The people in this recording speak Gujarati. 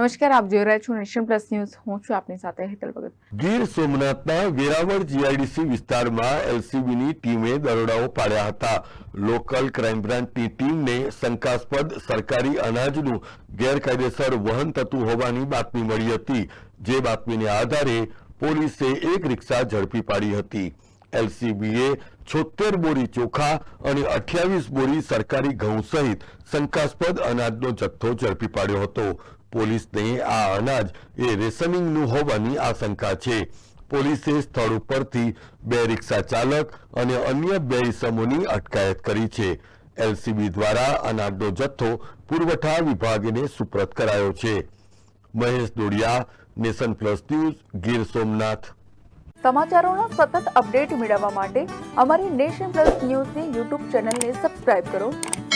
નમસ્કાર, આપ જોઈ રહ્યા છો નેશન પ્લસ ન્યૂઝ. હું છું આપની સાથે હેતલ ભગત. ગીર સોમનાથના વેરાવળ જીઆઈડીસી વિસ્તારમાં એલસીબીની ટીમે દરોડાઓ પાડ્યા હતા. લોકલ ક્રાઇમ બ્રાન્ચની ટીમને શંકાસ્પદ સરકારી અનાજનું ગેરકાયદેસર વહન થતું હોવાની બાતમી મળી હતી. જે બાતમીને આધારે પોલીસે એક રિક્ષા ઝડપી પાડી હતી. એલસીબીએ છોતેર બોરી ચોખા અને અઠ્યાવીસ બોરી સરકારી ઘઉં સહિત શંકાસ્પદ અનાજનો જથ્થો ઝડપી પાડ્યો હતો. પોલીસને આ અનાજ એ રેશનિંગનું હોવાની આશંકા છે. પોલીસે સ્થળ ઉપરથી બે રિક્ષા ચાલક અને અન્ય બે ઇસમોની અટકાયત કરી છે. એલસીબી દ્વારા અનાજનો જથ્થો પુરવઠા વિભાગને સુપ્રત કરાયો છે. Mahesh Dodiya, nation plus news, Gir Somnath. સમાચારોનો સતત અપડેટ મેળવવા માટે અમારી નેશન પ્લસ ન્યૂઝની યુટ્યુબ ચેનલને સબસ્ક્રાઇબ કરો.